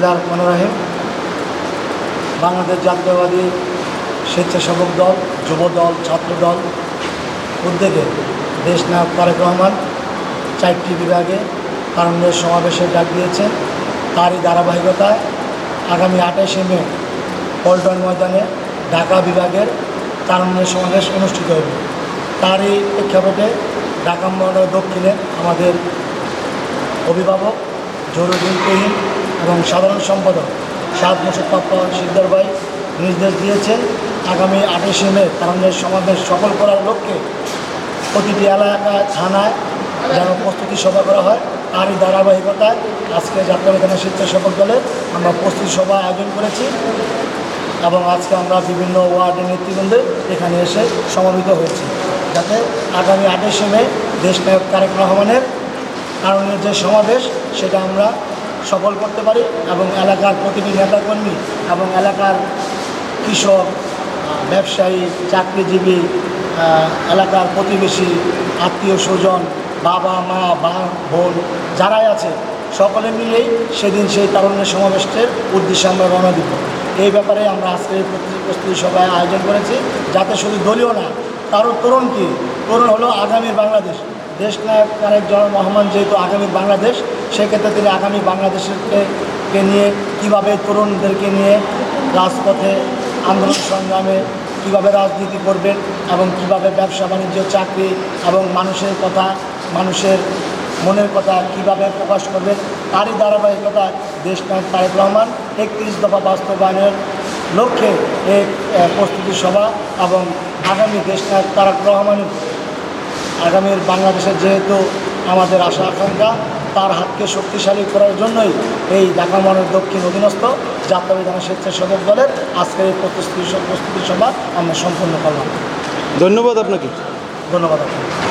বিসমিল্লাহ রহমান রাহিম। বাংলাদেশ জাতীয়বাদী স্বেচ্ছাসেবক দল, যুব দল, ছাত্র দল উদ্যোগে দেশ নায়ক তারেক রহমান চারটি বিভাগে কারণের সমাবেশে ডাক দিয়েছে। তারই ধারাবাহিকতায় আগামী আঠাশে মে পল্টন ময়দানে ঢাকা বিভাগের তারুণ্যের সমাবেশ অনুষ্ঠিত হবে। তারই প্রেক্ষাপটে ঢাকা মহানগর দক্ষিণে আমাদের অভিভাবক জরুরুল কহিম এবং সাধারণ সম্পাদক সাত সাদ মুসফাপ্পা সিদ্দার ভাই নির্দেশ দিয়েছেন আগামী আঠাশে মে তারুণ্যের সমাবেশ সফল করার লক্ষ্যে প্রতিটি এলাকা থানায় যেন প্রস্তুতি সভা করা হয়। তারই ধারাবাহিকতায় আজকে যাত্রা বেদনা স্বেচ্ছাসেবক দলের আমরা প্রস্তুতি সভা আয়োজন করেছি এবং আজকে আমরা বিভিন্ন ওয়ার্ডের নেতৃবৃন্দে এখানে এসে সমবেত হয়েছি। যাতে আগামী আঠাশে মে দেশনায়ক তারেক রহমানের কারণে যে সমাবেশ, সেটা আমরা সফল করতে পারি এবং এলাকার প্রতিটি নেতাকর্মী এবং এলাকার কৃষক, ব্যবসায়ী, চাকরিজীবী এলাকার প্রতিবেশী, আত্মীয় স্বজন, বাবা, মা, বা বোন যারাই আছে, সকলে মিলেই সেদিন সেই তারুণ্যের সমাবেশের উদ্দেশ্যে আমরা রওনা দিব। এই ব্যাপারে আমরা আজকে প্রস্তুতি সভায় আয়োজন করেছি। যাতে শুধু দলীয় না, তারও তরুণ কি? তরুণ হলো আগামী বাংলাদেশ। দেশ নায়ক তারেক জন রহমান যেহেতু আগামী বাংলাদেশ, সেক্ষেত্রে তিনি আগামী বাংলাদেশকে নিয়ে কীভাবে তরুণদেরকে নিয়ে রাজপথে আন্দোলন সংগ্রামে কীভাবে রাজনীতি করবেন এবং কীভাবে ব্যবসা বাণিজ্য, চাকরি এবং মানুষের কথা, মানুষের মনের কথা কীভাবে প্রকাশ করবেন, তারই ধারাবাহিকতা দেশ নায়ক তারেক রহমান একত্রিশ দফা বাস্তবায়নের লক্ষ্যে এই প্রস্তুতি সভা এবং আগামী দেশ নায়ক তারেক রহমানের আগামীর বাংলাদেশের যেহেতু আমাদের আশা আকাঙ্ক্ষা তার হাতকে শক্তিশালী করার জন্যই এই ঢাকা মনের দক্ষিণ অধীনস্থ জাতীয় বিধানের স্বেচ্ছাসেবক দলের আজকের এই প্রস্তুতি প্রস্তুতি সভা আমরা সম্পন্ন করলাম। ধন্যবাদ আপনাকে। ধন্যবাদ আপনাকে।